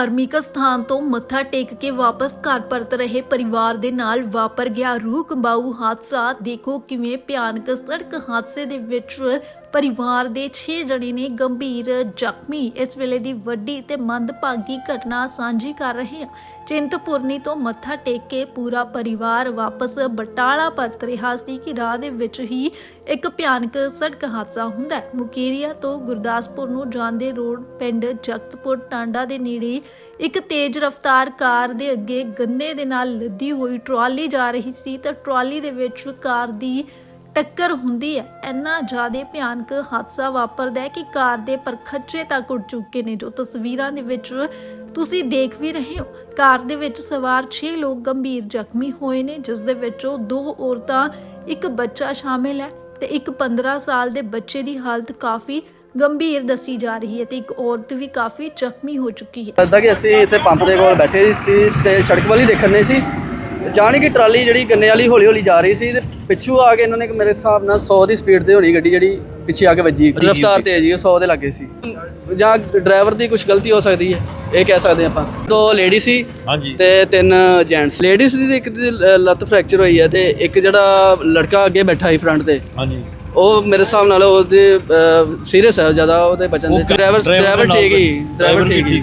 ਧਾਰਮਿਕ ਸਥਾਨ ਤੋਂ ਮੱਥਾ ਟੇਕ ਕੇ ਵਾਪਸ ਘਰ ਪਰਤ ਰਹੇ ਪਰਿਵਾਰ ਦੇ ਨਾਲ ਵਾਪਰ ਗਿਆ ਰੂਹ ਕੰਬਾਊ ਹਾਦਸਾ। ਦੇਖੋ ਕਿਵੇਂ ਭਿਆਨਕ ਸੜਕ ਹਾਦਸੇ ਦੇ ਵਿੱਚ ਪਰਿਵਾਰ ਦੇ 6 ਜਣੇ ਨੇ ਗੰਭੀਰ ਜ਼ਖਮੀ। ਇਸ ਵੇਲੇ ਦੀ ਵੱਡੀ ਤੇ ਮੰਦਭਾਗੀ ਘਟਨਾ ਸਾਂਝੀ ਕਰ ਰਹੇ ਹਾਂ। ਚਿੰਤਪੁਰਨੀ ਤੋਂ ਮੱਥਾ ਟੇਕ ਕੇ ਪੂਰਾ ਪਰਿਵਾਰ ਵਾਪਸ ਬਟਾਲਾ ਪਰਤ ਰਿਹਾ ਸੀ ਕਿ ਰਾਹ ਦੇ ਵਿੱਚ ਹੀ ਇੱਕ ਭਿਆਨਕ ਸੜਕ ਹਾਦਸਾ ਹੁੰਦਾ ਹੈ। ਮੁਕੇਰੀਆ ਤੋਂ ਗੁਰਦਾਸਪੁਰ ਨੂੰ ਜਾਂਦੇ ਰੋਡ ਪਿੰਡ ਜਗਤਪੁਰ ਟਾਂਡਾ ਦੇ ਨੇੜੇ ਇੱਕ ਤੇਜ਼ ਰਫ਼ਤਾਰ ਕਾਰ ਦੇ ਅੱਗੇ ਗੰਨੇ ਦੇ ਨਾਲ ਲੱਦੀ ਹੋਈ ਟਰਾਲੀ ਜਾ ਰਹੀ ਸੀ ਤਾਂ ਟਰਾਲੀ ਦੇ ਵਿੱਚ ਕਾਰ ਦੀ ਟੱਕਰ ਹੁੰਦੀ ਹੈ। ਇੰਨਾ ਜ਼ਿਆਦਾ ਭਿਆਨਕ ਹਾਦਸਾ ਵਾਪਰਦਾ ਹੈ ਕਿ ਕਾਰ ਦੇ ਪਰਖੱਚੇ ਤੱਕ ਉੱਡ ਚੁੱਕੇ ਨੇ। ਜੋ ਤਸਵੀਰਾਂ ਦੇ ਵਿੱਚ ਤੁਸੀਂ ਦੇਖ ਵੀ ਰਹੇ ਹੋ, ਕਾਰ ਦੇ ਵਿੱਚ ਸਵਾਰ 6 ਲੋਕ ਗੰਭੀਰ ਜ਼ਖਮੀ ਹੋਏ ਨੇ, ਜਿਸ ਦੇ ਵਿੱਚੋਂ ਦੋ ਔਰਤਾਂ, ਇੱਕ ਬੱਚਾ ਸ਼ਾਮਿਲ ਹੈ ਤੇ ਇੱਕ 15 ਸਾਲ ਦੇ ਬੱਚੇ ਦੀ ਹਾਲਤ ਕਾਫੀ ਗੰਭੀਰ ਦੱਸੀ ਜਾ ਰਹੀ ਹੈ ਤੇ ਇੱਕ ਔਰਤ ਵੀ ਕਾਫੀ ਜ਼ਖਮੀ ਹੋ ਚੁੱਕੀ ਹੈ। ਦੱਸਦਾ ਕਿ ਅਸੀਂ ਇੱਥੇ ਪੰਪ ਦੇ ਕੋਲ ਬੈਠੇ ਸੀ ਤੇ ਸੜਕ ਵਾਲੀ ਦੇਖਣ ਨੇ ਸੀ। ਅਚਾਨਕ ਹੀ ਟਰਾਲੀ ਜਿਹੜੀ ਗੰਨੇ ਵਾਲੀ ਹੌਲੀ ਹੌਲੀ ਜਾ ਰਹੀ ਸੀ ਤੇ ਪਿੱਛੋਂ ਆ ਕੇ ਇਹਨਾਂ ਨੇ ਮੇਰੇ ਹਿਸਾਬ ਨਾਲ 100 ਦੀ ਸਪੀਡ ਤੇ ਹੋਣੀ ਗੱਡੀ ਜਿਹੜੀ ਪਿੱਛੇ ਆ ਕੇ ਵੱਜੀ ਰਫਤਾਰ ਤੇਜ਼ ਹੀ ਉਹ 100 ਦੇ ਲੱਗੇ ਸੀ। ਜਾਂ ਡਰਾਈਵਰ ਦੀ ਕੁਝ ਗਲਤੀ ਹੋ ਸਕਦੀ ਹੈ ਇਹ ਕਹਿ ਸਕਦੇ ਆਪਾਂ। ਦੋ ਲੇਡੀ ਸੀ ਹਾਂਜੀ। ਤੇ ਤਿੰਨ ਜੈਂਟਸ ਲੇਡੀਜ਼ ਦੀ ਇੱਕ ਦੀ ਲੱਤ ਫ੍ਰੈਕਚਰ ਹੋਈ ਹੈ ਤੇ ਇੱਕ ਜਿਹੜਾ ਲੜਕਾ ਅੱਗੇ ਬੈਠਾ ਸੀ ਫਰੰਟ ਤੇ। ਹਾਂਜੀ। ਉਹ ਮੇਰੇ ਹਿਸਾਬ ਨਾਲ ਉਹਦੇ ਸੀਰੀਅਸ ਹੈ ਜ਼ਿਆਦਾ ਉਹਦੇ ਬਚਨ ਦੇ ਡਰਾਈਵਰ ਡਰਾਈਵਰ ਠੀਕ ਹੀ ਡਰਾਈਵਰ ਠੀਕ ਹੀ।